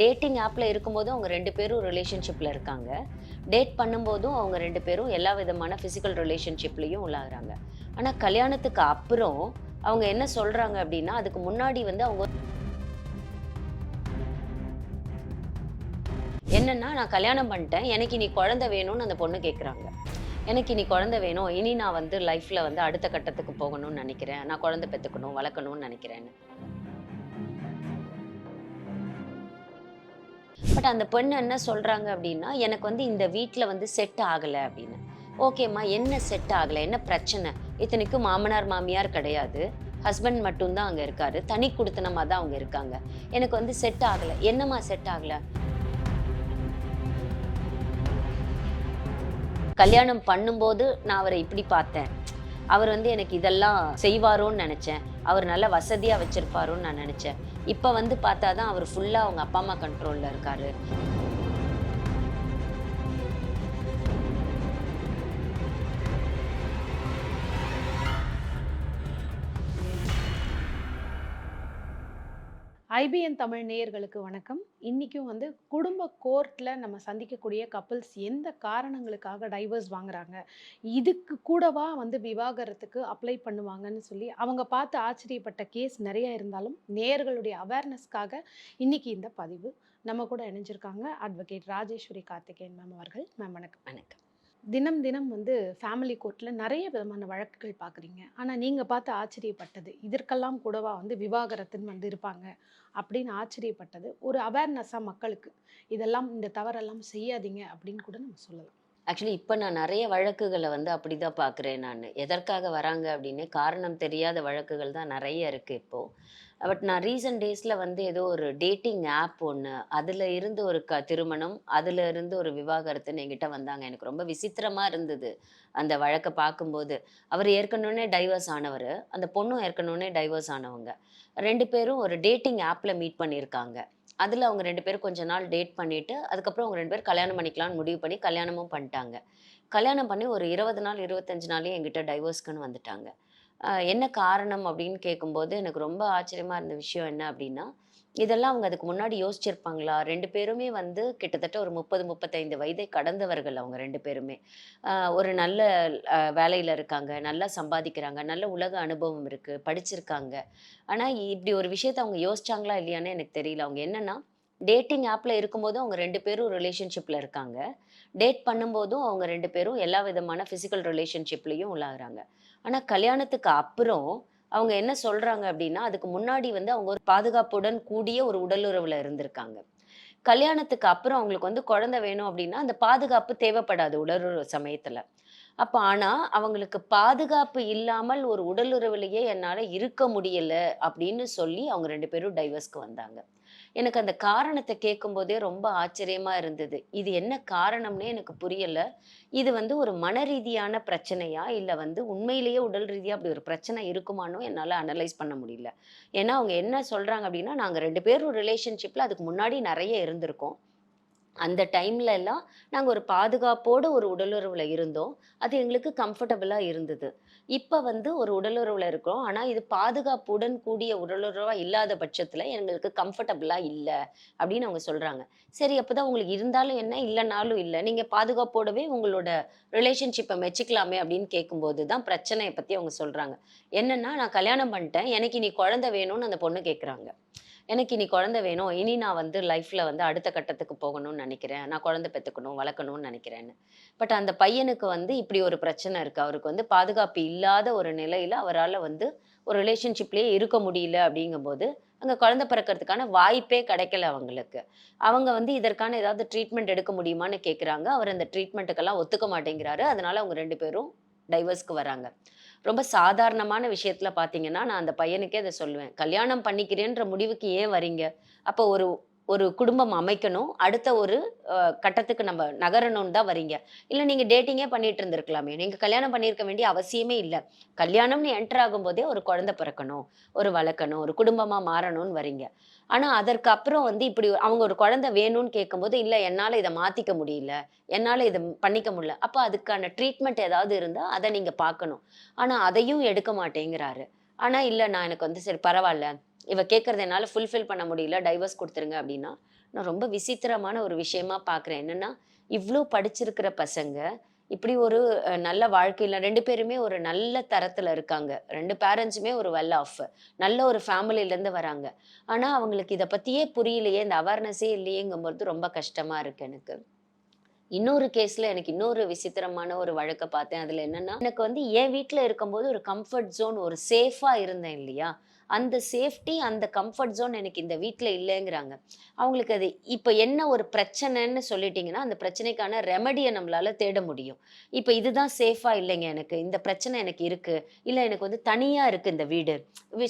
Dating ஆப்பில் இருக்கும்போதும் அவங்க ரெண்டு பேரும் ரிலேஷன்ஷிப்பில் இருக்காங்க. டேட் பண்ணும்போதும் அவங்க ரெண்டு பேரும் எல்லா விதமான ஃபிசிக்கல் ரிலேஷன்ஷிப்லேயும் உள்ளாகிறாங்க. ஆனால் கல்யாணத்துக்கு அப்புறம் அவங்க என்ன சொல்கிறாங்க அப்படின்னா அதுக்கு முன்னாடி வந்து அவங்க என்னன்னா நான் கல்யாணம் பண்ணிட்டேன். எனக்கு இனி குழந்தை வேணும்னு அந்த பொண்ணு கேட்குறாங்க எனக்கு இனி குழந்தை வேணும். இனி நான் வந்து லைஃப்பில் வந்து அடுத்த கட்டத்துக்கு போகணும்னு நினைக்கிறேன். நான் குழந்தை பெற்றுக்கணும் வளர்க்கணும்னு நினைக்கிறேன்னு. பட் அந்த பெண் என்ன சொல்கிறாங்க அப்படின்னா எனக்கு வந்து இந்த வீட்டில் வந்து செட் ஆகலை அப்படின்னு. ஓகேம்மா என்ன செட் ஆகலை? என்ன பிரச்சனை? இத்தனைக்கும் மாமனார் மாமியார் கிடையாது. ஹஸ்பண்ட் மட்டும்தான் அங்கே இருக்காரு. தனி குடுத்தனமாக தான் அவங்க இருக்காங்க. எனக்கு வந்து செட் ஆகலை. என்னம்மா செட் ஆகலை? கல்யாணம் பண்ணும்போது நான் அவரை இப்படி பார்த்தேன். அவர் வந்து எனக்கு இதெல்லாம் செய்வாரோன்னு நினச்சேன். அவர் நல்ல வசதியாக வச்சுருப்பாரோன்னு நான் நினச்சேன். இப்போ வந்து பார்த்தா தான் அவர் ஃபுல்லாக அவங்க அப்பா அம்மா கண்ட்ரோலில் இருக்காரு. ஐபிஎன் தமிழ் நேயர்களுக்கு வணக்கம். இன்றைக்கும் வந்து குடும்ப கோர்ட்டில் நம்ம சந்திக்கக்கூடிய கப்பல்ஸ் எந்த காரணங்களுக்காக டைவர்ஸ் வாங்குறாங்க? இதுக்கு கூடவா வந்து விவாகரத்துக்கு அப்ளை பண்ணுவாங்கன்னு சொல்லி அவங்க பார்த்து ஆச்சரியப்பட்ட கேஸ் நிறைய இருந்தாலும் நேயர்களுடைய அவேர்னஸ்க்காக இன்றைக்கி இந்த பதிவு. நம்ம கூட இணைஞ்சிருக்காங்க அட்வொகேட் ராஜேஸ்வரி கார்த்திகேயன் மேம் அவர்கள். மேம் வணக்கம். வணக்கம். தினம் தினம் வந்து ஃபேமிலி கோர்ட்டில் நிறைய விதமான வழக்குகள் பார்க்குறீங்க. ஆனால் நீங்கள் பார்த்து ஆச்சரியப்பட்டது இதற்கெல்லாம் கூடவா வந்து விவாகரத்துன்னு வந்து இருப்பாங்க அப்படின்னு ஆச்சரியப்பட்டது ஒரு அவேர்னஸாக மக்களுக்கு. இதெல்லாம் இந்த தவறெல்லாம் செய்யாதீங்க அப்படின்னு கூட நம்ம சொல்லலாம். ஆக்சுவலி இப்போ நான் நிறைய வழக்குகளை வந்து அப்படி தான் பார்க்குறேன் நான். எதற்காக வராங்க அப்படின்னு காரணம் தெரியாத வழக்குகள் தான் நிறைய இருக்குது இப்போது பட் நான் ரீசன்ட் டேஸில் வந்து ஏதோ ஒரு டேட்டிங் ஆப் ஒன்று அதில் இருந்து ஒரு க திருமணம் அதில் இருந்து ஒரு விவாகரத்துன்னு என்கிட்ட வந்தாங்க. எனக்கு ரொம்ப விசித்திரமாக இருந்தது அந்த வழக்கை பார்க்கும்போது. அவர் ஏற்கனவே டைவர்ஸ் ஆனவர். அந்த பொண்ணும் ஏற்கனவே டைவர்ஸ் ஆனவங்க. ரெண்டு பேரும் ஒரு டேட்டிங் ஆப்பில் மீட் பண்ணியிருக்காங்க. அதில் அவங்க ரெண்டு பேரும் கொஞ்ச நாள் டேட் பண்ணிவிட்டு அதுக்கப்புறம் அவங்க ரெண்டு பேரும் கல்யாணம் பண்ணிக்கலாம்னு முடிவு பண்ணி கல்யாணமும் பண்ணிட்டாங்க. கல்யாணம் பண்ணி ஒரு இருபது நாள் இருபத்தஞ்சு நாளே என்கிட்ட டைவர்ஸ்க்குன்னு வந்துட்டாங்க. என்ன காரணம்? அப்படின்னு கேட்கும்போது எனக்கு ரொம்ப ஆச்சரியமாக இருந்த விஷயம் என்ன அப்படின்னா இதெல்லாம் அவங்க அதுக்கு முன்னாடி யோசிச்சிருப்பாங்களா? ரெண்டு பேருமே வந்து கிட்டத்தட்ட ஒரு முப்பது முப்பத்தைந்து வயதை கடந்தவர்கள் அவங்க ரெண்டு பேருமே. ஒரு நல்ல வேலையில் இருக்காங்க நல்லா சம்பாதிக்கிறாங்க நல்ல உலக அனுபவம் இருக்குது படிச்சிருக்காங்க. ஆனால் இப்படி ஒரு விஷயத்த அவங்க யோசிச்சாங்களா இல்லையான்னு எனக்கு தெரியல. அவங்க என்னென்னா டேட்டிங் ஆப்பில் இருக்கும்போது அவங்க ரெண்டு பேரும் ரிலேஷன்ஷிப்பில் இருக்காங்க. டேட் பண்ணும்போதும் அவங்க ரெண்டு பேரும் எல்லா விதமான ஃபிசிக்கல் ரிலேஷன்ஷிப்லேயும் உள்ளாகுறாங்க. ஆனால் கல்யாணத்துக்கு அப்புறம் அவங்க என்ன சொல்கிறாங்க அப்படின்னா அதுக்கு முன்னாடி வந்து அவங்க ஒரு பாதுகாப்புடன் கூடிய ஒரு உடலுறவில் இருந்திருக்காங்க. கல்யாணத்துக்கு அப்புறம் அவங்களுக்கு வந்து குழந்தை வேணும் அப்படின்னா அந்த பாதுகாப்பு தேவைப்படாது உடலுறவு சமயத்தில். அப்போ ஆனால் அவங்களுக்கு பாதுகாப்பு இல்லாமல் ஒரு உடலுறவுலையே என்னால் இருக்க முடியலை அப்படின்னு சொல்லி அவங்க ரெண்டு பேரும் டைவர்ஸ்க்கு வந்தாங்க. எனக்கு அந்த காரணத்தை கேட்கும்போதே ரொம்ப ஆச்சரியமா இருந்தது. இது என்ன காரணம்னே எனக்கு புரியல. இது வந்து ஒரு மன ரீதியான பிரச்சனையா? இல்லை வந்து உண்மையிலேயே உடல் ரீதியாக அப்படி ஒரு பிரச்சனை இருக்குமானோ? என்னால் அனலைஸ் பண்ண முடியல. ஏன்னா அவங்க என்ன சொல்கிறாங்க அப்படின்னா நாங்கள் ரெண்டு பேரும் ரிலேஷன்ஷிப்பில் அதுக்கு முன்னாடி நிறைய இருந்திருக்கோம். அந்த டைம்ல எல்லாம் நாங்கள் ஒரு பாதுகாப்போடு ஒரு உடலுறவில் இருந்தோம். அது எங்களுக்கு கம்ஃபர்டபுளாக இருந்தது. இப்போ வந்து ஒரு உடலுறவில் இருக்கிறோம். ஆனால் இது பாதுகாப்புடன் கூடிய உடலுறவாக இல்லாத பட்சத்தில் எங்களுக்கு கம்ஃபர்டபுளாக இல்லை அப்படின்னு அவங்க சொல்கிறாங்க சரி அப்போ தான் உங்களுக்கு இருந்தாலும் என்ன இல்லைனாலும் இல்லை. நீங்கள் பாதுகாப்போடவே உங்களோட ரிலேஷன்ஷிப்பை மெச்சிக்கலாமே அப்படின்னு கேட்கும்போது தான் பிரச்சனையை பற்றி அவங்க சொல்கிறாங்க என்னென்னா நான் கல்யாணம் பண்ணிட்டேன். எனக்கு இனி குழந்தை வேணும்னு அந்த பொண்ணு கேட்குறாங்க எனக்கு இனி குழந்தை வேணும். இனி நான் வந்து லைஃப்பில் வந்து அடுத்த கட்டத்துக்கு போகணும்னு நினைக்கிறேன். நான் குழந்தை பெற்றுக்கணும் வளர்க்கணும்னு நினைக்கிறேன்னு. பட் அந்த பையனுக்கு வந்து இப்படி ஒரு பிரச்சனை இருக்குது அவருக்கு வந்து பாதுகாப்பு இல்லாத ஒரு நிலையில் அவரால் வந்து ஒரு ரிலேஷன்ஷிப்லேயே இருக்க முடியல அப்படிங்கும்போது அங்கே குழந்தை பிறக்கிறதுக்கான வாய்ப்பே கிடைக்கல அவங்களுக்கு. அவங்க வந்து இதற்கான ஏதாவது ட்ரீட்மெண்ட் எடுக்க முடியுமான்னு கேட்குறாங்க அவர் அந்த ட்ரீட்மெண்ட்டுக்கெல்லாம் ஒத்துக்க மாட்டேங்கிறாரு. அதனால அவங்க ரெண்டு பேரும் டைவர்ஸ்க்கு வராங்க. ரொம்ப சாதாரணமான விஷயத்துல பார்த்தீங்கன்னா நான் அந்த பையனுக்கே அதை சொல்லுவேன். கல்யாணம் பண்ணிக்கிறேன்ற முடிவுக்கு ஏன் வரீங்க? அப்போ ஒரு ஒரு குடும்பம் அமைக்கணும். அடுத்த ஒரு கட்டத்துக்கு நம்ம நகரணும்னு தான் வரீங்க இல்லை நீங்கள் டேட்டிங்கே பண்ணிட்டு இருந்திருக்கலாமே. நீங்கள் கல்யாணம் பண்ணியிருக்க வேண்டிய அவசியமே இல்லை. கல்யாணம்னு என்டர் ஆகும்போதே ஒரு குழந்தை பிறக்கணும் ஒரு வளர்க்கணும் ஒரு குடும்பமாக மாறணும்னு வரீங்க ஆனால் அதற்கு அப்புறம் வந்து இப்படி அவங்க ஒரு குழந்தை வேணும்னு கேட்கும்போது இல்லை என்னால் இதை மாற்றிக்க முடியல. என்னால் இதை பண்ணிக்க முடியல. அப்போ அதுக்கான ட்ரீட்மெண்ட் ஏதாவது இருந்தால் அதை நீங்கள் பார்க்கணும். ஆனால் அதையும் எடுக்க மாட்டேங்கிறாரு. ஆனால் இல்லை நான் எனக்கு வந்து சரி பரவாயில்ல. இவ கேட்குறது என்னால் ஃபுல்ஃபில் பண்ண முடியல டைவர்ஸ் கொடுத்துருங்க அப்படின்னா நான் ரொம்ப விசித்திரமான ஒரு விஷயமா பார்க்குறேன் என்னென்னா இவ்வளோ படிச்சிருக்கிற பசங்க இப்படி ஒரு நல்ல வாழ்க்கையில் ரெண்டு பேருமே ஒரு நல்ல தரத்தில் இருக்காங்க. ரெண்டு பேரண்ட்ஸுமே ஒரு வெல் ஆஃப் நல்ல ஒரு ஃபேமிலியிலேருந்து வராங்க. ஆனால் அவங்களுக்கு இதை பற்றியே புரியலையே இந்த அவேர்னஸே இல்லையேங்கும்போது ரொம்ப கஷ்டமாக இருக்குது எனக்கு. இன்னொரு கேஸில் எனக்கு இன்னொரு விசித்திரமான ஒரு வழக்கை பார்த்தேன். அதில் என்னென்னா எனக்கு வந்து என் வீட்டில் இருக்கும்போது ஒரு கம்ஃபர்ட் ஜோன் ஒரு சேஃபாக இருந்தேன் இல்லையா? அந்த சேஃப்டி அந்த கம்ஃபர்ட் ஜோன் எனக்கு இந்த வீட்டில் இல்லைங்கிறாங்க. அவங்களுக்கு அது இப்போ என்ன ஒரு பிரச்சனைன்னு சொல்லிட்டீங்கன்னா அந்த பிரச்சனைக்கான ரெமடியை நம்மளால் தேட முடியும். இப்போ இதுதான் சேஃபாக இல்லைங்க எனக்கு. இந்த பிரச்சனை எனக்கு இருக்குது இல்லை எனக்கு வந்து தனியாக இருக்குது இந்த வீடு.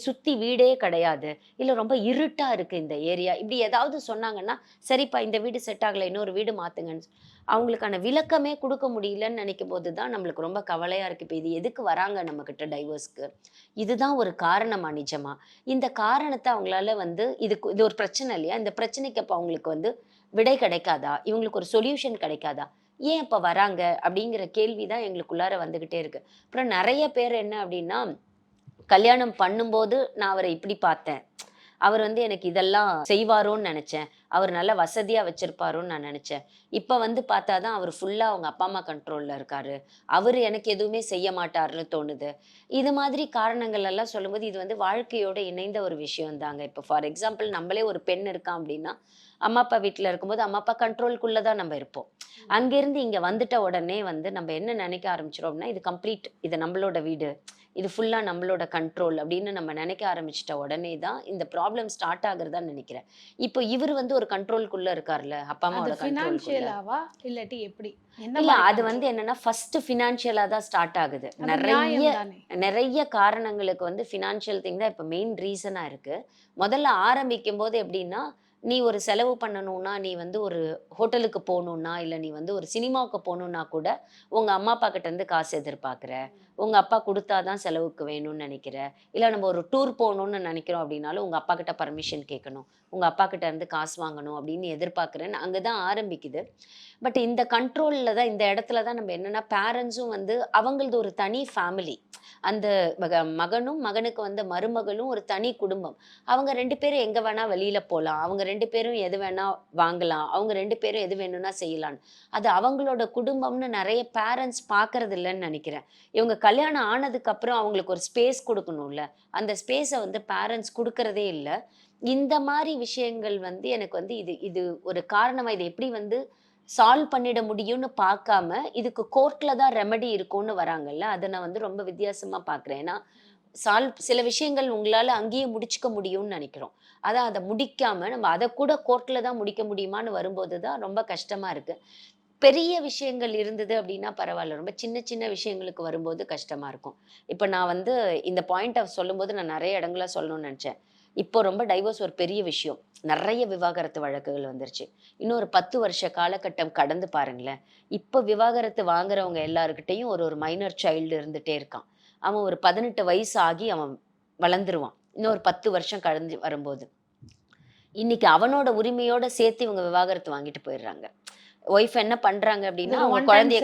சுற்றி வீடே கிடையாது. இல்லை ரொம்ப இருட்டாக இருக்குது இந்த ஏரியா இப்படி ஏதாவது சொன்னாங்கன்னா சரிப்பா இந்த வீடு செட் ஆகலை இன்னொரு வீடு மாற்றுங்கன்னு அவங்களுக்கான விளக்கமே கொடுக்க முடியலன்னு நினைக்கும் போது தான் நம்மளுக்கு ரொம்ப கவலையாக இருக்குது இப்போ இது எதுக்கு வராங்க நம்மக்கிட்ட டைவர்ஸ்க்கு? இதுதான் ஒரு காரணமா நிஜமா? இந்த காரணத்தை அவங்களால வந்து இதுக்கு இது ஒரு பிரச்சனை இல்லையா? இந்த பிரச்சனைக்கு அப்போ அவங்களுக்கு வந்து விடை கிடைக்காதா? இவங்களுக்கு ஒரு சொல்யூஷன் கிடைக்காதா? ஏன் இப்போ வராங்க? அப்படிங்கிற கேள்வி தான் எங்களுக்குள்ளார வந்துக்கிட்டே இருக்குது அப்புறம் நிறைய பேர் என்ன அப்படின்னா கல்யாணம் பண்ணும்போது நான் அவரை இப்படி பார்த்தேன். அவர் வந்து எனக்கு இதெல்லாம் செய்வாரோன்னு நினச்சேன். அவர் நல்ல வசதியாக வச்சுருப்பாருன்னு நான் நினச்சேன். இப்போ வந்து பார்த்தா தான் அவர் ஃபுல்லாக அவங்க அப்பா அம்மா கண்ட்ரோலில் இருக்காரு. அவர் எனக்கு எதுவுமே செய்ய மாட்டார்னு தோணுது. இது மாதிரி காரணங்கள் எல்லாம் சொல்லும்போது இது வந்து வாழ்க்கையோட இணைந்த ஒரு விஷயம் தாங்க இப்போ ஃபார் எக்ஸாம்பிள் நம்மளே ஒரு பெண் இருக்கான் அப்படின்னா அம்மா அப்பா வீட்டில் இருக்கும்போது அம்மா அப்பா கண்ட்ரோல்குள்ளே தான் நம்ம இருப்போம். அங்கேருந்து இங்கே வந்துட்ட உடனே வந்து நம்ம என்ன நினைக்க ஆரம்பிச்சிடும் அப்படின்னா இது கம்ப்ளீட் இது நம்மளோட வீடு. இது ஃபுல்லாக நம்மளோட கண்ட்ரோல் அப்படின்னு நம்ம நினைக்க ஆரம்பிச்சிட்ட உடனே தான் இந்த ப்ராப்ளம் ஸ்டார்ட் ஆகுறதா நினைக்கிறேன். இப்போ இவர் வந்து ஒரு கண்ட்ரோல்குள்ள இருக்கார்ல அப்பா அம்மாவோட கண்ட்ரோல் ஃபினான்ஷியலாவா இல்லாட்டி எப்படி? இல்ல அது? வந்து என்னன்னா ஃபர்ஸ்ட் ஃபினான்ஷியலா தான் ஸ்டார்ட் ஆகுது. நிறைய நிறைய காரணங்களுக்கு வந்து ஃபினான்ஷியல் திங் தான் இப்போ மெயின் ரீசனாக இருக்கு. முதல்ல ஆரம்பிக்கும் போது எப்படின்னா நீ ஒரு செலவு பண்ணணும்னா நீ வந்து ஒரு ஹோட்டலுக்கு போகணுன்னா இல்லை நீ வந்து ஒரு சினிமாவுக்கு போகணுன்னா கூட உங்கள் அம்மா அப்பா கிட்ட இருந்து காசு எதிர்பார்க்குற. உங்கள் அப்பா கொடுத்தாதான் செலவுக்கு வேணும்னு நினைக்கிற? இல்லை நம்ம ஒரு டூர் போகணும்னு நினைக்கிறோம் அப்படின்னாலும் உங்கள் அப்பா கிட்ட பர்மிஷன் கேட்கணும். உங்கள் அப்பா கிட்ட இருந்து காசு வாங்கணும் அப்படின்னு எதிர்பார்க்குறேன்னு அங்கே தான் ஆரம்பிக்குது. பட் இந்த கண்ட்ரோலில் தான் இந்த இடத்துல தான் நம்ம என்னென்னா பேரண்ட்ஸும் வந்து அவங்களது ஒரு தனி ஃபேமிலி அந்த மக- மகனும் மகனுக்கு வந்த மருமகளும் ஒரு தனி குடும்பம். அவங்க ரெண்டு பேரும் எங்க வேணா வெளியில போகலாம் அவங்க ரெண்டு பேரும் எது வேணா வாங்கலாம். அவங்க ரெண்டு பேரும் எது வேணும்னா செய்யலாம் அது அவங்களோட குடும்பம்னு நிறைய பேரண்ட்ஸ் பார்க்கறது இல்லைன்னு நினைக்கிறேன். இவங்க கல்யாணம் ஆனதுக்கு அப்புறம் அவங்களுக்கு ஒரு ஸ்பேஸ் கொடுக்கணும்ல. அந்த ஸ்பேஸை வந்து பேரண்ட்ஸ் கொடுக்கறதே இல்லை. இந்த மாதிரி விஷயங்கள் வந்து எனக்கு வந்து இது இது ஒரு காரணமா இதை எப்படி வந்து சால்வ் பண்ணிட முடியும்னு பார்க்காம இதுக்கு கோர்ட்ல தான் ரெமெடி இருக்கும்னு வராங்கல்ல அதை நான் வந்து ரொம்ப வித்தியாசமா பார்க்குறேன். ஏன்னா சால்வ் சில விஷயங்கள் உங்களால அங்கேயே முடிச்சுக்க முடியும்னு நினைக்கிறோம். அதான் அதை முடிக்காம நம்ம அதை கூட கோர்ட்ல தான் முடிக்க முடியுமான்னு வரும்போது தான் ரொம்ப கஷ்டமா இருக்கு. பெரிய விஷயங்கள் இருந்தது அப்படின்னா பரவாயில்ல. ரொம்ப சின்ன சின்ன விஷயங்களுக்கு வரும்போது கஷ்டமாக இருக்கும். இப்போ நான் வந்து இந்த பாயிண்ட் சொல்லும்போது நான் நிறைய இடங்கள சொல்லணும்னு நினச்சேன். இப்போ ரொம்ப டைவர்ஸ் ஒரு பெரிய விஷயம். நிறைய விவாகரத்து வழக்குகள் வந்துருச்சு. இன்னும் ஒரு பத்து வருஷ காலகட்டம் கடந்து பாருங்களேன். இப்போ விவாகரத்து வாங்குறவங்க எல்லாருக்கிட்டையும் ஒரு ஒரு மைனர் சைல்டு இருந்துகிட்டே இருக்கான். அவன் ஒரு பதினெட்டு வயசு ஆகி அவன் வளர்ந்துருவான். இன்னும் ஒரு பத்து வருஷம் கடந்து வரும்போது. இன்னைக்கு அவனோட உரிமையோட சேர்த்து இவங்க விவாகரத்து வாங்கிட்டு போயிடுறாங்க. ஒய்ஃப் என்ன பண்றாங்க அப்படின்னா அவங்க குழந்தைய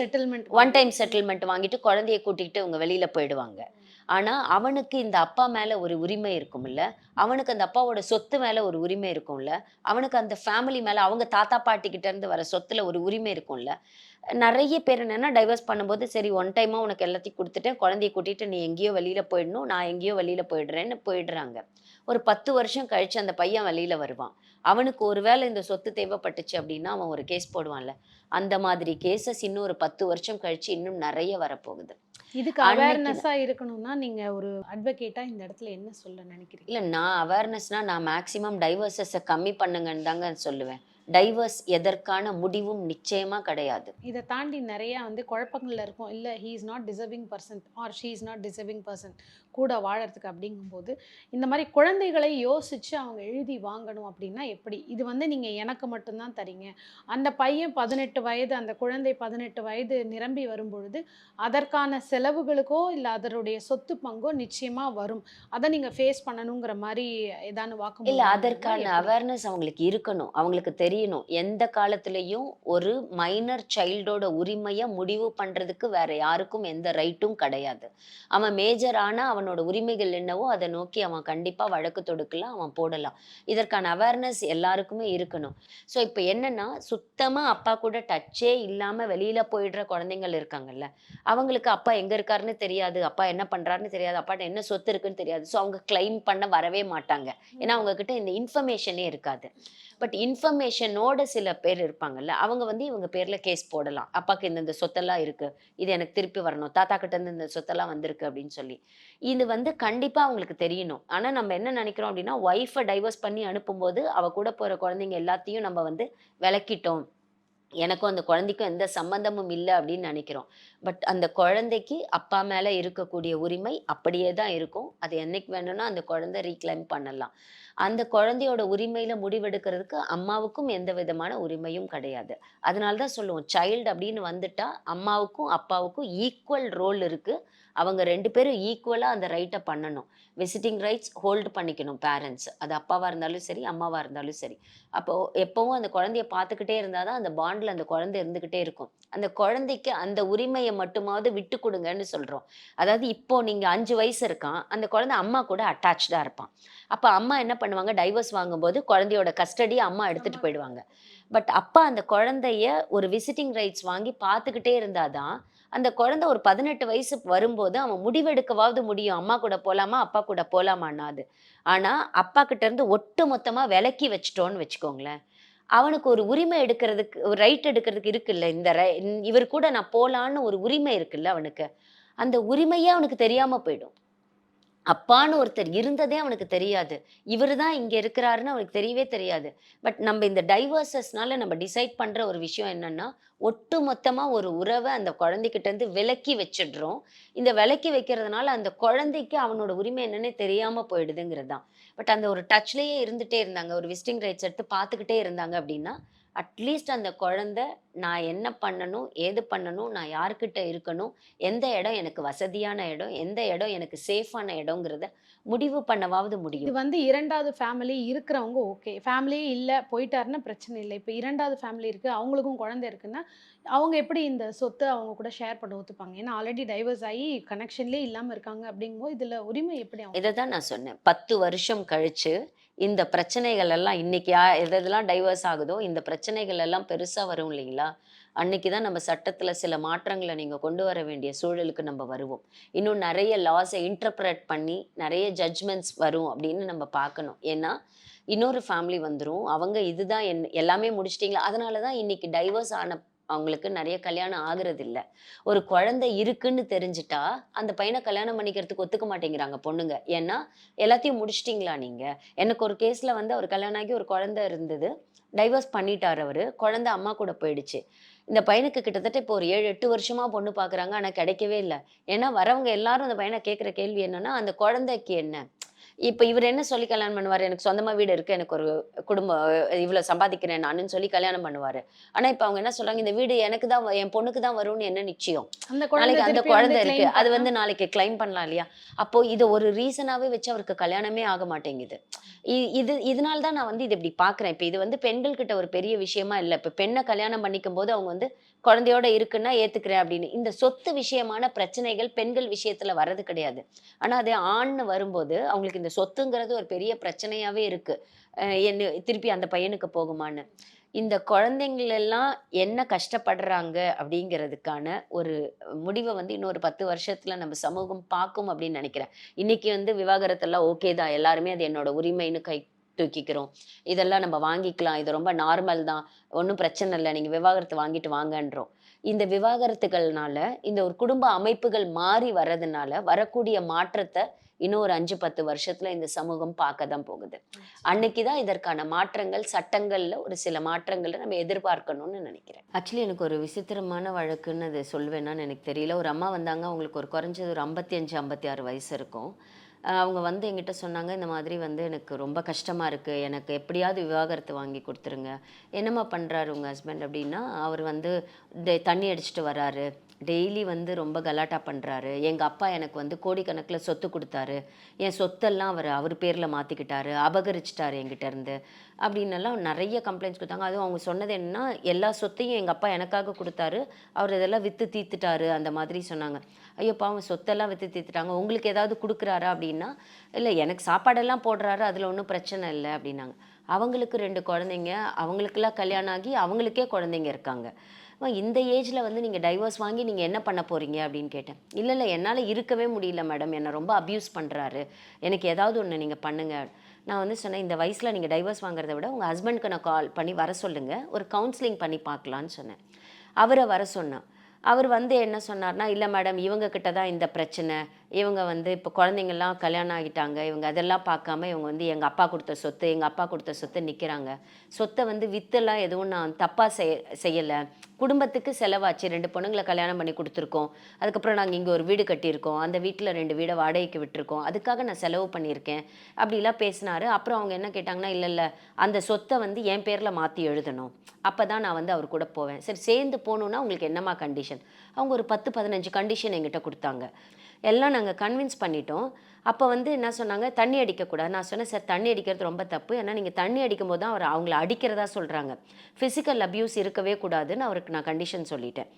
ஒன் டைம் செட்டில்மெண்ட் வாங்கிட்டு குழந்தைய கூட்டிகிட்டு அவங்க வெளியில போயிடுவாங்க. ஆனா அவனுக்கு இந்த அப்பா மேல ஒரு உரிமை இருக்கும்ல அவனுக்கு அந்த அப்பாவோட சொத்து மேல ஒரு உரிமை இருக்கும்ல அவனுக்கு அந்த ஃபேமிலி மேல அவங்க தாத்தா பாட்டி கிட்ட இருந்து வர சொத்துல ஒரு உரிமை இருக்கும்ல. நிறைய பேர் என்னன்னா டைவர்ஸ் பண்ணும்போது சரி ஒன் டைமா உனக்கு எல்லாத்தையும் கொடுத்துட்டேன் குழந்தைய கூட்டிட்டு நீ எங்கேயோ வெளியில போயிடணும் நான் எங்கேயோ வெளியில போயிடுறேன்னு போயிடுறாங்க. ஒரு பத்து வருஷம் கழிச்சு அந்த பையன் வெளியில வருவான். அவனுக்கு ஒருவேளை இந்த சொத்து தேவைப்பட்டுச்சு அப்படின்னா அவன் ஒரு கேஸ் போடுவான்ல. அந்த மாதிரி கேசஸ் இன்னும் ஒரு பத்து வருஷம் கழிச்சு இன்னும் நிறைய வரப்போகுது. இதுக்கு அவேர்னஸா இருக்கணும்னா நீங்க ஒரு அட்வொகேட்டா இந்த இடத்துல என்ன சொல்ல நினைக்கிறீங்க? இல்ல நான் அவேர்னஸ்னா நான் மேக்சிமம் டைவர்சஸை கம்மி பண்ணுங்கன்னு தாங்க சொல்லுவேன். டைவர்ஸ் எதற்கான முடிவும் நிச்சயமா கிடையாது. இதை தாண்டி நிறைய வந்து குழப்பங்கள்ல இருக்கும். இல்லை he is not deserving person or she is not deserving person கூட வாழறதுக்கு அப்படிங்கும்போது இந்த மாதிரி குழந்தைகளை யோசிச்சு அவங்க எழுதி வாங்கணும் அப்படின்னா எப்படி? இது வந்து நீங்க எனக்கு மட்டும்தான் தரீங்க. அந்த பையன் பதினெட்டு வயது அந்த குழந்தை பதினெட்டு வயது நிரம்பி வரும்பொழுது அதற்கான செலவுகளுக்கோ இல்லை அதனுடைய சொத்து பங்கோ நிச்சயமா வரும். அதை நீங்க ஃபேஸ் பண்ணணுங்கிற மாதிரி ஏதானு வாக்கு இல்ல அதற்கான அவேர்னஸ் அவங்களுக்கு இருக்கணும். அவங்களுக்கு தெரியணும். எந்த காலத்திலயும் ஒரு மைனர் சைல்டோட உரிமையை முடிவு பண்றதுக்கு வேற யாருக்கும் எந்த ரைட்டும் கிடையாது. அவன் மேஜர் ஆனா அவனோட அவனோட உரிமைகள் என்னவோ அதை நோக்கி அவன் கண்டிப்பா வழக்கு தொடுக்கலாம் அவன் போடலாம். இதற்கான அவேர்னஸ் எல்லாருக்குமே இருக்கணும். ஸோ இப்போ என்னன்னா சுத்தமா அப்பா கூட டச்சே இல்லாம வெளியில போயிடுற குழந்தைங்கள் இருக்காங்கல்ல அவங்களுக்கு அப்பா எங்க இருக்காருன்னு தெரியாது அப்பா என்ன பண்றாருன்னு தெரியாது அப்பாட்ட என்ன சொத்து இருக்குன்னு தெரியாது. ஸோ அவங்க கிளைம் பண்ண வரவே மாட்டாங்க. ஏன்னா அவங்க கிட்ட இந்த இன்ஃபர்மேஷனே இருக்காது. பட் இன்ஃபர்மேஷனோட சில பேர் இருப்பாங்கல்ல அவங்க வந்து இவங்க பேரில் கேஸ் போடலாம். அப்பாவுக்கு இந்த இந்த சொத்தெல்லாம் இருக்குது இது எனக்கு திருப்பி வரணும் தாத்தா கிட்டேருந்து இந்த சொத்தெல்லாம் வந்திருக்கு அப்படின்னு சொல்லி. இது வந்து கண்டிப்பாக அவங்களுக்கு தெரியணும். ஆனால் நம்ம என்ன நினைக்கிறோம் அப்படின்னா ஒய்ஃபை டைவர்ஸ் பண்ணி அனுப்பும்போது அவள் கூட போகிற குழந்தைங்க எல்லாத்தையும் நம்ம வந்து விளக்கிட்டோம். எனக்கும் அந்த குழந்தைக்கும் எந்த சம்பந்தமும் இல்லை அப்படின்னு நினைக்கிறோம். பட் அந்த குழந்தைக்கு அப்பா மேலே இருக்கக்கூடிய உரிமை அப்படியே தான் இருக்கும். அது என்னைக்கு வேணும்னா அந்த குழந்தை ரீக்ளைம் பண்ணலாம். அந்த குழந்தையோட உரிமையில முடிவெடுக்கிறதுக்கு அம்மாவுக்கும் எந்த விதமான உரிமையும் கிடையாது. அதனால தான் சொல்லுவோம் சைல்டு அப்படின்னு வந்துட்டா அம்மாவுக்கும் அப்பாவுக்கும் ஈக்குவல் ரோல் இருக்கு. அவங்க ரெண்டு பேரும் ஈக்குவலாக அந்த ரைட்டை பண்ணணும். விசிட்டிங் ரைட்ஸ் ஹோல்டு பண்ணிக்கணும் பேரண்ட்ஸ் அது அப்பாவாக இருந்தாலும் சரி அம்மாவாக இருந்தாலும் சரி. அப்போ எப்பவும் அந்த குழந்தைய பார்த்துக்கிட்டே இருந்தால் தான் அந்த பாண்டில் அந்த குழந்தை இருந்துக்கிட்டே இருக்கும். அந்த குழந்தைக்கு அந்த உரிமையை மட்டுமாவது விட்டு கொடுங்கன்னு சொல்கிறோம் அதாவது இப்போ நீங்கள் அஞ்சு வயசு இருக்கான் அந்த குழந்தை அம்மா கூட அட்டாச்சாக இருப்பான். அப்போ அம்மா என்ன பண்ணுவாங்க? டைவர்ஸ் வாங்கும்போது குழந்தையோட கஸ்டடியை அம்மா எடுத்துகிட்டு போயிடுவாங்க. பட் அப்பா அந்த குழந்தைய ஒரு விசிட்டிங் ரைட்ஸ் வாங்கி பார்த்துக்கிட்டே இருந்தாதான் அந்த குழந்தை ஒரு பதினெட்டு வயசு வரும்போது அவன் முடிவெடுக்கவாவது முடியும். அம்மா கூட போகலாமா அப்பா கூட போகலாமான்னாது அது அப்பா கிட்டேருந்து ஒட்டு மொத்தமாக விலக்கி வச்சிட்டோன்னு வச்சுக்கோங்களேன். அவனுக்கு ஒரு உரிமை எடுக்கிறதுக்கு ஒரு ரைட் எடுக்கிறதுக்கு இருக்குல்ல இந்த ரை- இவர் கூட நான் போகலான்னு ஒரு உரிமை இருக்குல்ல அவனுக்கு. அந்த உரிமையே அவனுக்கு தெரியாமல் போயிடும். அப்பான்னு ஒருத்தர் இருந்ததே அவனுக்கு தெரியாது. இவர் தான் இங்கே இருக்கிறாருன்னு அவனுக்கு தெரியவே தெரியாது. பட் நம்ம இந்த டைவர்சஸ்னால நம்ம டிசைட் பண்ணுற ஒரு விஷயம் என்னன்னா ஒட்டு மொத்தமாக ஒரு உறவை அந்த குழந்தைக்கிட்டேருந்து விலக்கி வச்சிடுறோம். இந்த விலக்கி வைக்கிறதுனால அந்த குழந்தைக்கு அவனோட உரிமை என்னன்னே தெரியாமல் போயிடுதுங்கிறது தான் பட் அந்த ஒரு டச்லேயே இருந்துகிட்டே இருந்தாங்க ஒரு விசிட்டிங் ரைட்ஸ் எடுத்து பார்த்துக்கிட்டே இருந்தாங்க அப்படின்னா அட்லீஸ்ட் அந்த குழந்தை நான் என்ன பண்ணணும் ஏது பண்ணணும் நான் யார்கிட்ட இருக்கணும் எந்த இடம் எனக்கு வசதியான இடம் எந்த இடம் எனக்கு சேஃபான இடங்கிறத முடிவு பண்ணவாவது இது வந்து இரண்டாவது ஃபேமிலி இருக்கிறவங்க ஓகே ஃபேமிலியே இல்லை போயிட்டாருன்னா பிரச்சனை இல்லை. இப்போ இரண்டாவது ஃபேமிலி இருக்குது அவங்களுக்கும் குழந்தை இருக்குன்னா அவங்க எப்படி இந்த சொத்தை அவங்க கூட ஷேர் பண்ண ஒத்துப்பாங்க? ஏன்னா ஆல்ரெடி டைவர்ஸ் ஆகி கனெக்ஷன்லேயே இல்லாமல் இருக்காங்க அப்படிங்கும்போது இதில் உரிமை எப்படி இதை தான் நான் சொன்னேன். பத்து வருஷம் கழிச்சு இந்த பிரச்சனைகள் எல்லாம் இன்னைக்கு எது எதெல்லாம் டைவர்ஸ் ஆகுதோ இந்த பிரச்சனைகள் எல்லாம் பெருசா வரும் இல்லைங்களா? அன்னைக்கு தான் நம்ம சட்டத்தில் சில மாற்றங்களை நீங்கள் கொண்டு வர வேண்டிய சூழலுக்கு நம்ம வருவோம். இன்னும் நிறைய லாஸை இன்டர்பிரட் பண்ணி நிறைய ஜட்ஜ்மெண்ட்ஸ் வரும் அப்படின்னு நம்ம பார்க்கணும். ஏன்னா இன்னொரு ஃபேமிலி வந்துடும் அவங்க இதுதான் என் எல்லாமே முடிச்சிட்டிங்களா? அதனால தான் இன்னைக்கு டைவர்ஸ் ஆன அவங்களுக்கு நிறைய கல்யாணம் ஆகுறது இல்ல ஒரு குழந்தை இருக்குன்னு தெரிஞ்சிட்டா அந்த பையனை கல்யாணம் பண்ணிக்கிறதுக்கு ஒத்துக்க மாட்டேங்கிறாங்க பொண்ணுங்க. ஏன்னா எல்லாத்தையும் முடிச்சிட்டிங்களா நீங்க? எனக்கு ஒரு கேஸ்ல வந்து அவர் கல்யாணம் ஆகி ஒரு குழந்தை இருந்தது. டைவர்ஸ் பண்ணிட்டார் அவரு. குழந்தை அம்மா கூட போயிடுச்சு. இந்த பையனுக்கு கிட்டத்தட்ட இப்போ ஒரு ஏழு எட்டு வருஷமா பொண்ணு பாக்குறாங்க. ஆனா கிடைக்கவே இல்லை. ஏன்னா வரவங்க எல்லாரும் அந்த பையனை கேட்குற கேள்வி என்னன்னா அந்த குழந்தைக்கு என்ன? இப்ப இவர் என்ன சொல்லி கல்யாணம் பண்ணுவாரு? எனக்கு சொந்தமா வீடு இருக்கு. எனக்கு ஒரு குடும்பம் அஹ் இவ்வளவு சம்பாதிக்கிறேன் நானுன்னு சொல்லி கல்யாணம் பண்ணுவாரு. ஆனா இப்ப அவங்க என்ன சொல்றாங்க? இந்த வீடு எனக்கு தான் என் பொண்ணுக்கு தான் வரும்னு என்ன நிச்சயம்? அந்த நாளைக்கு அந்த குழந்தை இருக்கு. அது வந்து நாளைக்கு கிளைம் பண்ணலாம் இல்லையா? அப்போ இது ஒரு ரீசனாவே வச்சு அவருக்கு கல்யாணமே ஆக மாட்டேங்குது. இது இதனால தான் நான் வந்து இது இப்படி பாக்குறேன். இப்போ இது வந்து பெண்கள் கிட்ட ஒரு பெரிய விஷயமா இல்லை. இப்போ பெண்ணை கல்யாணம் பண்ணிக்கும் போது அவங்க வந்து குழந்தையோட இருக்குன்னா ஏத்துக்கிறேன் அப்படின்னு. இந்த சொத்து விஷயமான பிரச்சனைகள் பெண்கள் விஷயத்துல வர்றது கிடையாது. ஆனா அது ஆண்னு வரும்போது அவங்களுக்கு இந்த சொத்துங்கிறது ஒரு பெரிய பிரச்சனையாவே இருக்கு. என்ன திருப்பி அந்த பையனுக்கு போகுமான்னு. இந்த குழந்தைங்களெல்லாம் என்ன கஷ்டப்படுறாங்க அப்படிங்கிறதுக்கான ஒரு முடிவை வந்து இன்னொரு பத்து வருஷத்துல நம்ம சமூகம் பார்க்கும் அப்படின்னு நினைக்கிறேன். இன்னைக்கு வந்து விவாகரத்தெல்லாம் ஓகே தான். எல்லாருமே அது என்னோட உரிமைன்னு கை தூக்கிக்கிறோம். இதெல்லாம் நம்ம வாங்கிக்கலாம். இது ரொம்ப நார்மல் தான். ஒன்றும் பிரச்சனை இல்லை. நீங்கள் விவாகரத்து வாங்கிட்டு வாங்கன்றோம். இந்த விவாகரத்துகள்னால இந்த ஒரு குடும்ப அமைப்புகள் மாறி வர்றதுனால வரக்கூடிய மாற்றத்தை இன்னும் ஒரு அஞ்சு பத்து வருஷத்துல இந்த சமூகம் பார்க்க தான் போகுது. அன்னைக்கு தான் இதற்கான மாற்றங்கள் சட்டங்கள்ல ஒரு சில மாற்றங்களை நம்ம எதிர்பார்க்கணும்னு நினைக்கிறேன். ஆக்சுவலி எனக்கு ஒரு விசித்திரமான வழக்குன்னு அது சொல்வேனான்னு எனக்கு தெரியல. ஒரு அம்மா வந்தாங்க. அவங்களுக்கு ஒரு குறைஞ்சது ஒரு ஐம்பத்தி அஞ்சு ஐம்பத்தி ஆறு வயசு இருக்கும். அவங்க வந்து எங்கிட்ட சொன்னாங்க இந்த மாதிரி வந்து எனக்கு ரொம்ப கஷ்டமாக இருக்குது எனக்கு எப்படியாவது விவாகரத்து வாங்கி கொடுத்துருங்க. என்னம்மா பண்ணுறாரு உங்கள் ஹஸ்பண்ட் அப்படின்னா அவர் வந்து தண்ணி அடிச்சுட்டு வராரு. டெய்லி வந்து ரொம்ப கலாட்டா பண்ணுறாரு எங்கள் அப்பா எனக்கு வந்து கோடிக்கணக்கில் சொத்து கொடுத்தாரு. என் சொத்தெல்லாம் அவர் அவர் பேரில் மாற்றிக்கிட்டாரு அபகரிச்சிட்டாரு என்கிட்ட இருந்து. அப்படின்னெல்லாம் நிறைய கம்ப்ளைண்ட்ஸ் கொடுத்தாங்க. அதுவும் அவங்க சொன்னது என்னன்னா எல்லா சொத்தையும் எங்கள் அப்பா எனக்காக கொடுத்தாரு. அவர் இதெல்லாம் விற்று தீர்த்துட்டாரு. அந்த மாதிரி சொன்னாங்க. ஐயோ அவங்க சொத்தெல்லாம் விற்று தீர்த்துட்டாங்க. உங்களுக்கு ஏதாவது கொடுக்குறாரா அப்படின்னா இல்லை எனக்கு சாப்பாடெல்லாம் போடுறாரு. அதில் ஒன்றும் பிரச்சனை இல்லை. அப்படின்னாங்க. அவங்களுக்கு ரெண்டு குழந்தைங்க. அவங்களுக்கெல்லாம் கல்யாணம் ஆகி அவங்களுக்கே குழந்தைங்க இருக்காங்க. இந்த ஏஜில் வந்து நீங்கள் டைவர்ஸ் வாங்கி நீங்கள் என்ன பண்ண போகிறீங்க அப்படின்னு கேட்டேன். இல்லை இல்லை என்னால் இருக்கவே முடியல மேடம் என்னை ரொம்ப அப்யூஸ் பண்ணுறாரு எனக்கு ஏதாவது ஒன்று நீங்கள் பண்ணுங்கள் நான் வந்து சொன்னேன் இந்த வயசில் நீங்கள் டைவர்ஸ் வாங்குறத விட உங்கள் ஹஸ்பண்ட்க்கு நான் கால் பண்ணி வர சொல்லுங்கள் ஒரு கவுன்சிலிங் பண்ணி பார்க்கலான்னு சொன்னேன். அவரை வர சொன்னேன். அவர் வந்து என்ன சொன்னார்னா இல்லை மேடம் இவங்க கிட்ட தான் இந்த பிரச்சனை. இவங்க வந்து இப்போ குழந்தைங்கள்லாம் கல்யாணம் ஆகிட்டாங்க. இவங்க அதெல்லாம் பார்க்காம இவங்க வந்து எங்கள் அப்பா கொடுத்த சொத்து எங்கள் அப்பா கொடுத்த சொத்து நிற்கிறாங்க சொத்தை வந்து வித்தெல்லாம் எதுவும் நான் தப்பாக செய் செய்யலை. குடும்பத்துக்கு செலவாச்சு. ரெண்டு பொண்ணுங்களை கல்யாணம் பண்ணி கொடுத்துருக்கோம். அதுக்கப்புறம் நாங்கள் இங்கே ஒரு வீடு கட்டியிருக்கோம். அந்த வீட்டில் ரெண்டு வீடை வாடகைக்கு விட்டுருக்கோம். அதுக்காக நான் செலவு பண்ணியிருக்கேன். அப்படிலாம் பேசினார். அப்புறம் அவங்க என்ன கேட்டாங்கன்னா இல்லை இல்லை. அந்த சொத்தை வந்து என் பேரில் மாற்றி எழுதணும். அப்போ தான் நான் வந்து அவர் கூட போவேன். சரி சேர்ந்து போகணுன்னா உங்களுக்கு என்னம்மா கண்டிஷன் அவங்க ஒரு பத்து பதினஞ்சு கண்டிஷன் எங்கிட்ட கொடுத்தாங்க. எல்லாம் நாங்கள் கன்வின்ஸ் பண்ணிட்டோம். அப்போ வந்து என்ன சொன்னாங்க? தண்ணி அடிக்கக்கூடாது. நான் சொன்னேன் சார் தண்ணி அடிக்கிறது ரொம்ப தப்பு. ஏன்னா நீங்கள் தண்ணி அடிக்கும் போது தான் அவர் அவங்கள அடிக்கிறதா சொல்கிறாங்க ஃபிசிக்கல் அப்யூஸ் இருக்கவே கூடாதுன்னு அவருக்கு நான் கண்டிஷன் சொல்லிட்டேன்.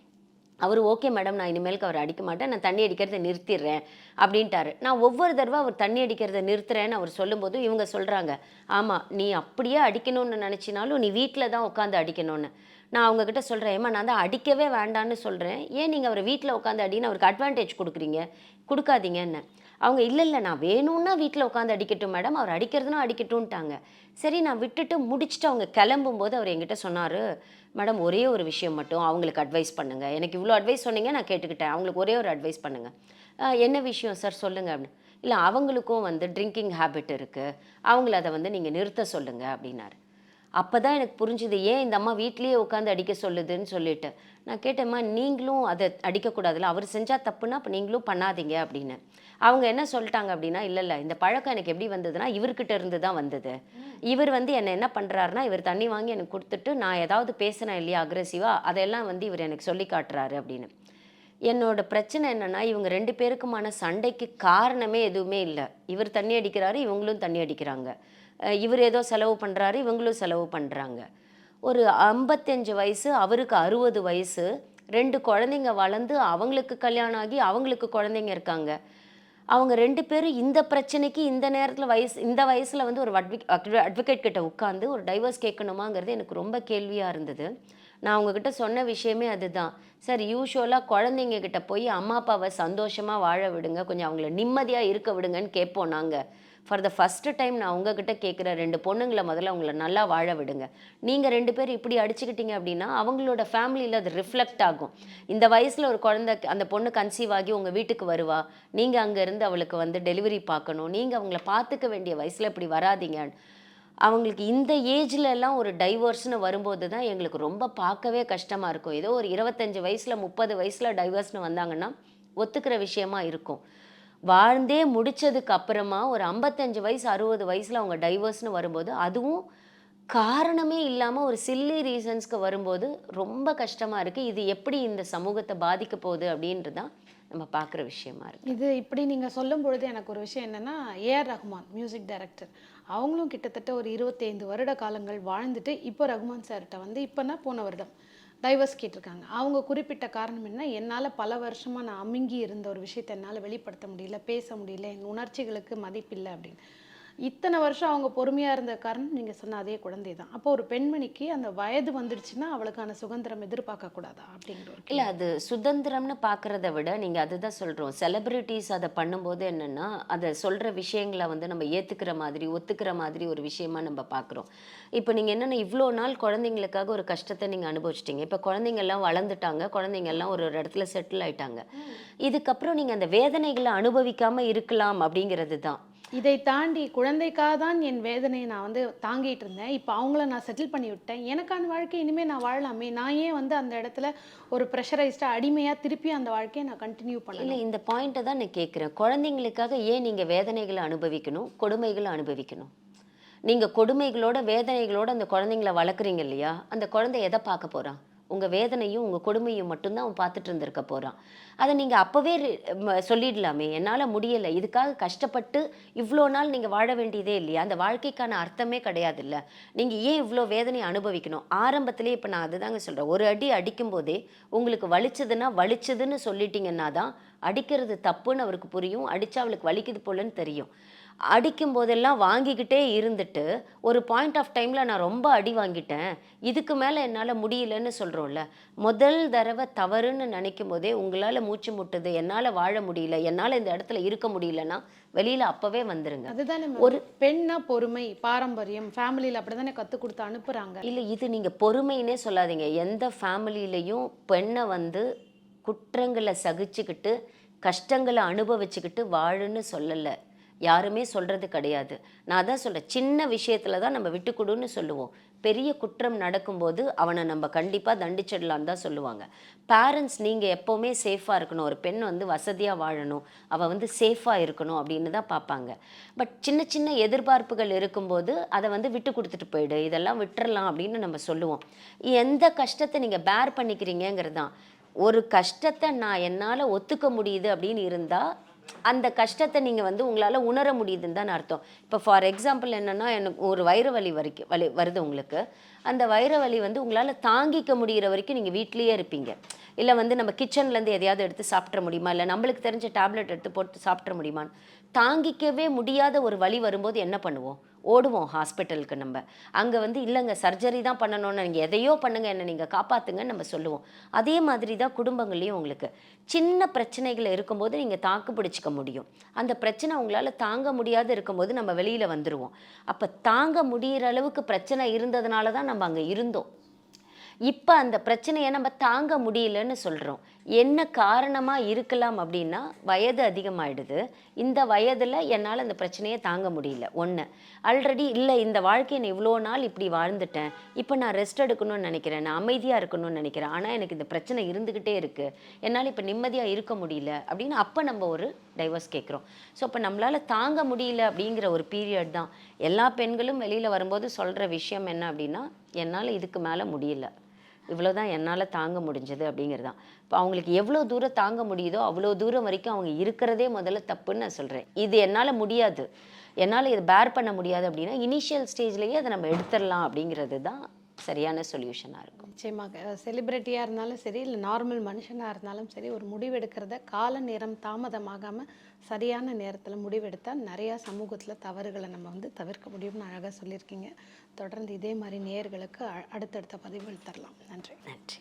அவர் ஓகே மேடம் நான் இனிமேலுக்கு அவர் அடிக்க மாட்டேன். நான் தண்ணி அடிக்கிறத நிறுத்திடுறேன். அப்படின்ட்டாரு. நான் ஒவ்வொரு தடவை அவர் தண்ணி அடிக்கிறத நிறுத்துறேன்னு அவர் சொல்லும்போது இவங்க சொல்கிறாங்க ஆமாம் நீ அப்படியே அடிக்கணும்னு நினச்சினாலும் நீ வீட்டில் தான் உட்காந்து அடிக்கணும்னு. நான் அவங்கக்கிட்ட சொல்கிறேன் ஏமா நான் தான் அடிக்கவே வேண்டான்னு சொல்கிறேன் ஏன் நீங்கள் அவரை வீட்டில் உட்காந்து அடின்னு அவருக்கு அட்வான்டேஜ் கொடுக்குறீங்க? கொடுக்காதீங்கன்னு. அவங்க இல்லை இல்லை நான் வேணும்னா வீட்டில் உட்காந்து அடிக்கட்டும் மேடம். அவர் அடிக்கிறதுனா அடிக்கட்டும்ட்டாங்க. சரி நான் விட்டுட்டு முடிச்சுட்டு அவங்க கிளம்பும்போது அவர் என்கிட்ட சொன்னார் மேடம் ஒரே ஒரு விஷயம் மட்டும் அவங்களுக்கு அட்வைஸ் பண்ணுங்கள் எனக்கு இவ்வளோ அட்வைஸ் சொன்னீங்க நான் கேட்டுக்கிட்டேன். அவங்களுக்கு ஒரே ஒரு அட்வைஸ் பண்ணுங்கள் என்ன விஷயம் சார் சொல்லுங்கள் அப்படின்னு இல்லை அவங்களுக்கும் வந்து ட்ரிங்கிங் ஹேபிட் இருக்குது அவங்கள அதை வந்து நீங்கள் நிறுத்த சொல்லுங்கள் அப்படின்னாரு. அப்போ தான் எனக்கு புரிஞ்சுது ஏன் இந்த அம்மா வீட்லேயே உட்காந்து அடிக்க சொல்லுதுன்னு சொல்லிட்டு. நான் கேட்டேம்மா நீங்களும் அதை அடிக்கக்கூடாதுல்ல. அவர் செஞ்சால் தப்புன்னா அப்போ நீங்களும் பண்ணாதீங்க அப்படின்னு. அவங்க என்ன சொல்லிட்டாங்க அப்படின்னா இல்லை இல்லை. இந்த பழக்கம் எனக்கு எப்படி வந்ததுன்னா இவர்கிட்ட இருந்து தான் வந்தது. இவர் வந்து என்னை என்ன பண்ணுறாருனா இவர் தண்ணி வாங்கி எனக்கு கொடுத்துட்டு நான் ஏதாவது பேசினேன் இல்லையா அக்ரெசிவாக அதெல்லாம் வந்து இவர் எனக்கு சொல்லி காட்டுறாரு அப்படின்னு. என்னோட பிரச்சனை என்னென்னா இவங்க ரெண்டு பேருக்குமான சண்டைக்கு காரணமே எதுவுமே இல்லை. இவர் தண்ணி அடிக்கிறாரு இவங்களும் தண்ணி அடிக்கிறாங்க. இவர் ஏதோ செலவு பண்ணுறாரு இவங்களும் செலவு பண்ணுறாங்க ஒரு ஐம்பத்தஞ்சு வயசு அவருக்கு அறுபது வயசு ரெண்டு குழந்தைங்க வளர்ந்து அவங்களுக்கு கல்யாணம் ஆகி அவங்களுக்கு குழந்தைங்க இருக்காங்க. அவங்க ரெண்டு பேரும் இந்த பிரச்சனைக்கு இந்த நேரத்தில் வயசு இந்த வயசில் வந்து ஒரு அட்வொகேட் கிட்ட உட்காந்து ஒரு டைவர்ஸ் கேட்கணுமாங்கிறது எனக்கு ரொம்ப கேள்வியாக இருந்தது. நான் அவங்கக்கிட்ட சொன்ன விஷயமே அதுதான். சார் யூஸ்வலாக குழந்தைங்க கிட்ட போய் அம்மா அப்பாவை சந்தோஷமாக வாழ விடுங்க. கொஞ்சம் அவங்கள நிம்மதியாக இருக்க விடுங்கன்னு கேட்போம் நாங்கள் ஃபார் த ஃபஸ்ட்டு டைம் நான் உங்ககிட்ட கேட்குற ரெண்டு பொண்ணுங்களை முதல்ல அவங்கள நல்லா வாழ விடுங்க. நீங்கள் ரெண்டு பேரும் இப்படி அடிச்சுக்கிட்டீங்க அப்படின்னா அவங்களோட ஃபேமிலியில் அது ரிஃப்ளெக்ட் ஆகும். இந்த வயசில் ஒரு குழந்தை அந்த பொண்ணு கன்சீவ் ஆகி உங்கள் வீட்டுக்கு வருவா. நீங்கள் அங்கே இருந்து அவளுக்கு வந்து டெலிவரி பார்க்கணும். நீங்கள் அவங்கள பார்த்துக்க வேண்டிய வயசில் இப்படி வராதீங்கன்னு. அவங்களுக்கு இந்த ஏஜ்லலாம் ஒரு டைவர்ஸ்னு வரும்போது தான் எங்களுக்கு ரொம்ப பார்க்கவே கஷ்டமாக இருக்கும். ஏதோ ஒரு இருபத்தஞ்சு வயசில் முப்பது வயசில் டைவர்ஸ்னு வந்தாங்கன்னா ஒத்துக்கிற விஷயமா இருக்கும். வாழ்ந்தே முடித்ததுக்கு அப்புறமா ஒரு ஐம்பத்தஞ்சு வயசு அறுபது வயசில் அவங்க டைவர்ஸ்னு வரும்போது அதுவும் காரணமே இல்லாமல் ஒரு சில்லி ரீசன்ஸ்க்கு வரும்போது ரொம்ப கஷ்டமாக இருக்குது இது எப்படி இந்த சமூகத்தை பாதிக்க போகுது அப்படின்றது தான் நம்ம பார்க்குற விஷயமா இருக்கு. இது இப்படி நீங்கள் சொல்லும் பொழுது எனக்கு ஒரு விஷயம் என்னென்னா ஏஆர் ரஹ்மான் மியூசிக் டைரக்டர் அவங்களும் கிட்டத்தட்ட ஒரு 25 வருட காலங்கள் வாழ்ந்துட்டு இப்போ ரகுமான் சார்கிட்ட வந்து இப்போனா போன வருடம்? டைவர்ஸ் கேட்டிருக்காங்க. அவங்க குறிப்பிட்ட காரணம் என்ன? என்னால் பல வருஷமாக நான் அமுங்கி இருந்த ஒரு விஷயத்தை என்னால் வெளிப்படுத்த முடியல பேச முடியல என் உணர்ச்சிகளுக்கு மதிப்பில்லை அப்படின்னு. இத்தனை வருஷம் அவங்க பொறுமையாக இருந்த காரணம் நீங்கள் சொன்ன அதே குழந்தை தான் அப்போ ஒரு பெண்மணிக்கு அந்த வயது வந்துடுச்சுன்னா அவளுக்கான சுதந்திரம் எதிர்பார்க்க கூடாதா அப்படிங்கிற இல்லை அது சுதந்திரம்னு பார்க்குறத விட நீங்கள் அதுதான் சொல்கிறோம் செலிப்ரிட்டிஸ் அதை பண்ணும்போது என்னென்னா அதை சொல்கிற விஷயங்களை வந்து நம்ம ஏற்றுக்கிற மாதிரி ஒத்துக்கிற மாதிரி ஒரு விஷயமா நம்ம பார்க்குறோம் இப்போ நீங்கள் என்னென்ன இவ்வளோ நாள் குழந்தைங்களுக்காக ஒரு கஷ்டத்தை நீங்கள் அனுபவிச்சிட்டீங்க. இப்போ குழந்தைங்க எல்லாம் வளர்ந்துட்டாங்க குழந்தைங்க எல்லாம் ஒரு ஒரு இடத்துல செட்டில் ஆயிட்டாங்க. இதுக்கப்புறம் நீங்கள் அந்த வேதனைகளை அனுபவிக்காமல் இருக்கலாம் அப்படிங்கிறது தான். இதை தாண்டி குழந்தைக்காக தான் என் வேதனையை நான் வந்து தாங்கிட்டு இருந்தேன். இப்போ அவங்கள நான் செட்டில் பண்ணி விட்டேன். எனக்கான வாழ்க்கை இனிமேல் நான் வாழலாமே? நான் ஏன் வந்து அந்த இடத்துல ஒரு ப்ரெஷரைஸ்டாக அடிமையாக திருப்பி அந்த வாழ்க்கையை நான் கண்டினியூ இல்லை பண்ணல இந்த பாயிண்ட்டை தான் நான் கேட்குறேன் குழந்தைங்களுக்காக ஏன் நீங்கள் வேதனைகளை அனுபவிக்கணும்? கொடுமைகளை அனுபவிக்கணும். நீங்கள் கொடுமைகளோட வேதனைகளோட அந்த குழந்தைங்கள வளர்க்குறீங்க இல்லையா? அந்த குழந்தை எதை பார்க்க போகிறான் உங்கள் வேதனையும் உங்கள் கொடுமையும் மட்டும்தான் அவன் பார்த்துட்டு இருந்திருக்க போகிறான் அதை நீங்கள் அப்போவே சொல்லிடலாமே. என்னால் முடியலை. இதுக்காக கஷ்டப்பட்டு இவ்வளோ நாள் நீங்கள் வாழ வேண்டியதே இல்லையா? அந்த வாழ்க்கைக்கான அர்த்தமே கிடையாது இல்லை நீங்கள் ஏன் இவ்வளோ வேதனையை அனுபவிக்கணும்? ஆரம்பத்திலே இப்போ நான் அதுதாங்க சொல்கிறேன் ஒரு அடி அடிக்கும் போதே உங்களுக்கு வலிச்சதுன்னா வலிச்சதுன்னு சொல்லிட்டீங்கன்னா தான் அடிக்கிறது தப்புன்னு அவருக்கு புரியும். அடித்தா அவளுக்கு வலிக்குது போலன்னு தெரியும். அடிக்கும் போதெல்லாம் வாங்கிக்கிட்டே இருந்துட்டு ஒரு பாயிண்ட் ஆஃப் டைமில் நான் ரொம்ப அடி வாங்கிட்டேன். இதுக்கு மேலே என்னால் முடியலன்னு சொல்கிறோம்ல முதல் தடவை தவறுன்னு நினைக்கும் போதே உங்களால் மூச்சு முட்டுது என்னால் வாழ முடியல என்னால் இந்த இடத்துல இருக்க முடியலன்னா வெளியில் அப்போவே வந்துருங்க. அதுதானே. ஒரு பெண்ணா பொறுமை பாரம்பரியம் ஃபேமிலியில் அப்படிதானே கத்து கொடுத்து அனுப்புறாங்க. இல்லை இது நீங்கள் பொறுமைன்னே சொல்லாதீங்க. எந்த ஃபேமிலியிலையும் பெண்ணை வந்து குற்றங்களை சகிச்சுக்கிட்டு கஷ்டங்களை அனுபவிச்சுக்கிட்டு வாழுன்னு சொல்லலை. யாருமே சொல்கிறது கிடையாது. நான் தான் சொல்கிறேன் சின்ன விஷயத்தில் தான் நம்ம விட்டுக்கொடுன்னு சொல்லுவோம். பெரிய குற்றம் நடக்கும்போது அவனை நம்ம கண்டிப்பாக தண்டிச்சிடலான்னு தான் சொல்லுவாங்க. பேரண்ட்ஸ் நீங்கள் எப்போவுமே சேஃபாக இருக்கணும். ஒரு பெண் வந்து வசதியாக வாழணும். அவள் வந்து சேஃபாக இருக்கணும் அப்படின்னு தான் பார்ப்பாங்க. பட் சின்ன சின்ன எதிர்பார்ப்புகள் இருக்கும்போது அதை வந்து விட்டு கொடுத்துட்டு போயிடு. இதெல்லாம் விட்டுறலாம் அப்படின்னு நம்ம சொல்லுவோம். எந்த கஷ்டத்தை நீங்கள் பேர் பண்ணிக்கிறீங்கிறது தான். ஒரு கஷ்டத்தை நான் என்னால் ஒத்துக்க முடியுது அப்படின்னு இருந்தால் அந்த கஷ்டத்தை நீங்கள் வந்து உங்களால் உணர முடியுதுன்னு தான் அர்த்தம். இப்போ ஃபார் எக்ஸாம்பிள் என்னென்னா எனக்கு ஒரு வயிறு வலி வரைக்கும் வலி வருது உங்களுக்கு. அந்த வயிறு வலி வந்து உங்களால் தாங்கிக்க முடிகிற வரைக்கும் நீங்கள் வீட்லேயே இருப்பீங்க. இல்லை வந்து நம்ம கிச்சன்லேருந்து எதையாவது எடுத்து சாப்பிட்ற முடியுமா? இல்லை நம்மளுக்கு தெரிஞ்ச டேப்லெட் எடுத்து போட்டு சாப்பிட்ற முடியுமான்னு. தாங்கிக்கவே முடியாத ஒரு வலி வரும்போது என்ன பண்ணுவோம்? ஓடுவோம் ஹாஸ்பிட்டலுக்கு நம்ம. அங்கே வந்து இல்லைங்க சர்ஜரி தான் பண்ணணும்னு நீங்கள் எதையோ பண்ணுங்க என்னை நீங்கள் காப்பாற்றுங்கன்னு நம்ம சொல்லுவோம். அதே மாதிரி தான் குடும்பங்கள்லேயும் உங்களுக்கு. சின்ன பிரச்சனைகள் இருக்கும்போது நீங்கள் தாக்கு பிடிச்சிக்க முடியும். அந்த பிரச்சனை உங்களால் தாங்க முடியாது இருக்கும்போது நம்ம வெளியில் வந்துடுவோம் அப்போ தாங்க முடிகிற அளவுக்கு பிரச்சனை இருந்ததுனால தான் நம்ம அங்கே இருந்தோம். இப்போ அந்த பிரச்சனையை நம்ம தாங்க முடியலன்னு சொல்கிறோம் என்ன காரணமாக இருக்கலாம் அப்படின்னா வயது அதிகமாயிடுது. இந்த வயதில் என்னால் அந்த பிரச்சனையை தாங்க முடியல. ஒன்று ஆல்ரெடி இல்லை இந்த வாழ்க்கையை நான் இவ்வளோ நாள் இப்படி வாழ்ந்துட்டேன். இப்போ நான் ரெஸ்ட் எடுக்கணும்னு நினைக்கிறேன். நான் அமைதியாக இருக்கணும்னு நினைக்கிறேன். ஆனால் எனக்கு இந்த பிரச்சனை இருந்துக்கிட்டே இருக்குது என்னால் இப்போ நிம்மதியாக இருக்க முடியல அப்படின்னு அப்போ நம்ம ஒரு டைவர்ஸ் கேட்குறோம். ஸோ அப்போ நம்மளால் தாங்க முடியல அப்படிங்கிற ஒரு பீரியட் தான். எல்லா பெண்களும் வெளியில் வரும்போது சொல்கிற விஷயம் என்ன அப்படின்னா என்னால் இதுக்கு மேலே முடியல. இவ்வளோ தான் என்னால் தாங்க முடிஞ்சது அப்படிங்கிறது தான் இப்போ அவங்களுக்கு எவ்வளோ தூரம் தாங்க முடியுதோ அவ்வளோ தூரம் வரைக்கும் அவங்க இருக்கிறதே முதல்ல தப்புன்னு நான் சொல்கிறேன் இது என்னால் முடியாது. என்னால் இதை பேர் பண்ண முடியாது அப்படின்னா இனிஷியல் ஸ்டேஜ்லேயே அதை நம்ம எடுத்துடலாம் அப்படிங்கிறது தான் சரியான சொல்யூஷனாக இருக்கும். நிச்சயமாக. செலிபிரிட்டியாக இருந்தாலும் சரி இல்லை நார்மல் மனுஷனாக இருந்தாலும் சரி ஒரு முடிவெடுக்கிறத கால நேரம் தாமதமாகாமல் சரியான நேரத்தில் முடிவெடுத்தால் நிறையா சமூகத்தில் தவறுகளை நம்ம வந்து தவிர்க்க முடியும்னு அழகாக சொல்லியிருக்கீங்க. தொடர்ந்து இதே மாதிரி நேர்களுக்கு அ- அடுத்தடுத்த பதிவுகள் தரலாம். நன்றி. நன்றி.